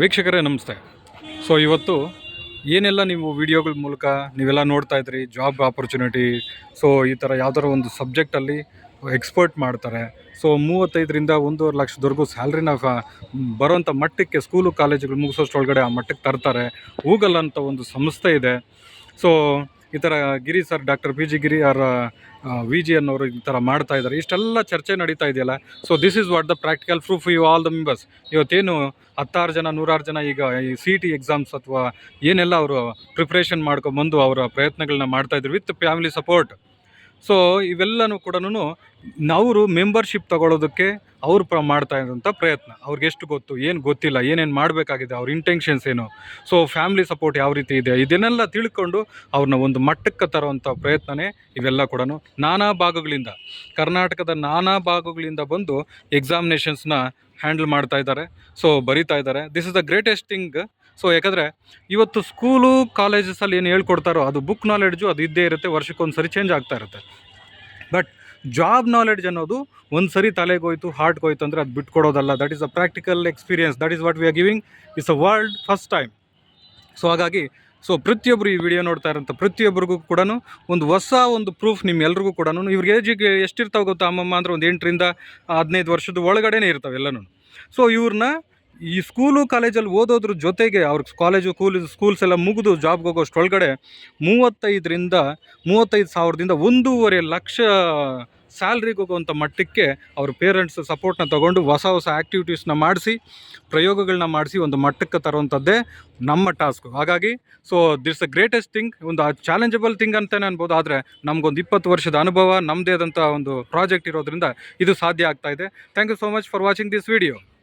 ವೀಕ್ಷಕರೇ, ನಮಸ್ತೆ. ಸೊ ಇವತ್ತು ಏನೆಲ್ಲ ನೀವು ವಿಡಿಯೋಗಳ ಮೂಲಕ ನೀವೆಲ್ಲ ನೋಡ್ತಾ ಇದ್ರಿ ಜಾಬ್ ಆಪರ್ಚುನಿಟಿ ಸೊ ಈ ಥರ ಯಾವ್ದಾರ ಒಂದು ಸಬ್ಜೆಕ್ಟಲ್ಲಿ ಎಕ್ಸ್ಪರ್ಟ್ ಮಾಡ್ತಾರೆ. ಸೊ ಮೂವತ್ತೈದರಿಂದ ಒಂದೂವರೆ ಲಕ್ಷದವರೆಗೂ ಸ್ಯಾಲ್ರಿನ ಬರೋಂಥ ಮಟ್ಟಕ್ಕೆ ಸ್ಕೂಲು ಕಾಲೇಜುಗಳು ಮುಗಿಸೋಷ್ಟ್ರೊಳಗಡೆ ಆ ಮಟ್ಟಕ್ಕೆ ತರ್ತಾರೆ. ಗೂಗಲ್ ಅಂತ ಒಂದು ಸಂಸ್ಥೆ ಇದೆ. ಸೊ ಈ ಥರ Giri sir, doctor P G Giri ಅವರ ವಿ ಜಿ ಅನ್ನೋರು ಈ ಥರ ಮಾಡ್ತಾ ಇದ್ದಾರೆ. ಇಷ್ಟೆಲ್ಲ ಚರ್ಚೆ ನಡೀತಾ ಇದೆಯಲ್ಲ? So this is what the practical proof you all the members ಇವತ್ತೇನು ಹತ್ತಾರು ಜನ, ನೂರಾರು ಜನ ಈಗ ಈ ಸಿ ಟಿ ಎಕ್ಸಾಮ್ಸ್ ಅಥವಾ ಏನೆಲ್ಲ ಅವರು ಪ್ರಿಪ್ರೇಷನ್ ಮಾಡ್ಕೊಂಬಂದು ಅವರ ಪ್ರಯತ್ನಗಳನ್ನ ಮಾಡ್ತಾಯಿದ್ರು ವಿತ್ ಫ್ಯಾಮಿಲಿ ಸಪೋರ್ಟ್ ಸೊ ಇವೆಲ್ಲನೂ ಕೂಡ ಅವರು ಮೆಂಬರ್ಶಿಪ್ ತಗೊಳ್ಳೋದಕ್ಕೆ ಅವ್ರು ಪ್ರ ಮಾಡ್ತಾ ಇರೋಂಥ ಪ್ರಯತ್ನ. ಅವ್ರಿಗೆ ಎಷ್ಟು ಗೊತ್ತು, ಏನು ಗೊತ್ತಿಲ್ಲ, ಏನೇನು ಮಾಡಬೇಕಾಗಿದೆ, ಅವ್ರ ಇಂಟೆನ್ಷನ್ಸ್ ಏನು. ಸೊ ಫ್ಯಾಮಿಲಿ ಸಪೋರ್ಟ್ ಯಾವ ರೀತಿ ಇದೆ, ಇದನ್ನೆಲ್ಲ ತಿಳ್ಕೊಂಡು ಅವ್ರನ್ನ ಒಂದು ಮಟ್ಟಕ್ಕೆ ತರುವಂಥ ಪ್ರಯತ್ನನೇ ಇವೆಲ್ಲ ಕೂಡ ನಾನಾ ಭಾಗಗಳಿಂದ. ಕರ್ನಾಟಕದ ನಾನಾ ಭಾಗಗಳಿಂದ ಬಂದು ಎಕ್ಸಾಮಿನೇಷನ್ಸ್ನ ಹ್ಯಾಂಡಲ್ ಮಾಡ್ತಾ ಇದ್ದಾರೆ. ಸೊ ಬರಿತಾ ಇದ್ದಾರೆ. This is the greatest thing so ಯಾಕಂದರೆ ಇವತ್ತು ಸ್ಕೂಲು ಕಾಲೇಜಸಲ್ಲಿ ಏನು ಹೇಳ್ಕೊಡ್ತಾರೋ ಅದು ಬುಕ್ ನಾಲೆಡ್ಜು ಅದು ಇದ್ದೇ ಇರುತ್ತೆ ವರ್ಷಕ್ಕೊಂದು ಸರಿ ಚೇಂಜ್ ಆಗ್ತಾ ಇರುತ್ತೆ. ಬಟ್ ಜಾಬ್ ನಾಲೆಡ್ಜ್ ಅನ್ನೋದು ಒಂದು ಸರಿ ತಲೆಗೆ ಹೋಯ್ತು ಹಾರ್ಟ್ಗೆ ಹೋಯ್ತು ಅಂದರೆ ಅದು ಬಿಟ್ಕೊಡೋದಲ್ಲ. That is a practical experience that is what we are giving it's a world first time so ಹಾಗಾಗಿ ಸೊ ಪ್ರತಿಯೊಬ್ಬರು ಈ ವಿಡಿಯೋ ನೋಡ್ತಾ ಇರೋಂಥ ಪ್ರತಿಯೊಬ್ಬರಿಗೂ ಕೂಡ ಒಂದು ಹೊಸ ಒಂದು ಪ್ರೂಫ್ ನಿಮ್ಮೆಲ್ರಿಗೂ ಕೂಡ ಇವ್ರಿಗೆ ಏಜಿಗೆ ಎಷ್ಟಿರ್ತಾವೆ ಗೊತ್ತಾ ಅಮ್ಮಮ್ಮ ಅಂದ್ರೆ ಒಂದು ಎಂಟರಿಂದ ಹದಿನೈದು ವರ್ಷದ ಒಳಗಡೆನೇ ಇರ್ತಾವೆ ಎಲ್ಲನೂ. ಸೊ ಇವ್ರನ್ನ ಈ ಸ್ಕೂಲು ಕಾಲೇಜಲ್ಲಿ ಓದೋದ್ರ ಜೊತೆಗೆ ಅವ್ರ ಕಾಲೇಜು ಕೂಲ್ ಸ್ಕೂಲ್ಸ್ ಎಲ್ಲ ಮುಗಿದು ಜಾಬ್ಗೆ ಹೋಗೋಷ್ಟ್ರೊಳಗಡೆ ಮೂವತ್ತೈದರಿಂದ, ಮೂವತ್ತೈದು ಸಾವಿರದಿಂದ ಒಂದೂವರೆ ಲಕ್ಷ ಸ್ಯಾಲ್ರಿಗೆ ಹೋಗುವಂಥ ಮಟ್ಟಕ್ಕೆ ಅವ್ರ ಪೇರೆಂಟ್ಸ್ ಸಪೋರ್ಟ್ನ ತೊಗೊಂಡು ಹೊಸ ಹೊಸ ಆ್ಯಕ್ಟಿವಿಟೀಸ್ನ ಮಾಡಿಸಿ ಪ್ರಯೋಗಗಳನ್ನ ಮಾಡಿಸಿ ಒಂದು ಮಟ್ಟಕ್ಕೆ ತರುವಂಥದ್ದೇ ನಮ್ಮ ಟಾಸ್ಕು ಹಾಗಾಗಿ so this a greatest thing ಒಂದು ಚಾಲೆಂಜಬಲ್ ಥಿಂಗ್ ಅಂತಲೇ ಅನ್ಬೋದು, ಆದರೆ ನಮಗೊಂದು ಇಪ್ಪತ್ತು ವರ್ಷದ ಅನುಭವ ನಮ್ಮದೇ ಆದಂಥ ಒಂದು ಪ್ರಾಜೆಕ್ಟ್ ಇರೋದ್ರಿಂದ ಇದು ಸಾಧ್ಯ ಆಗ್ತಾ ಇದೆ. Thank you so much for watching this video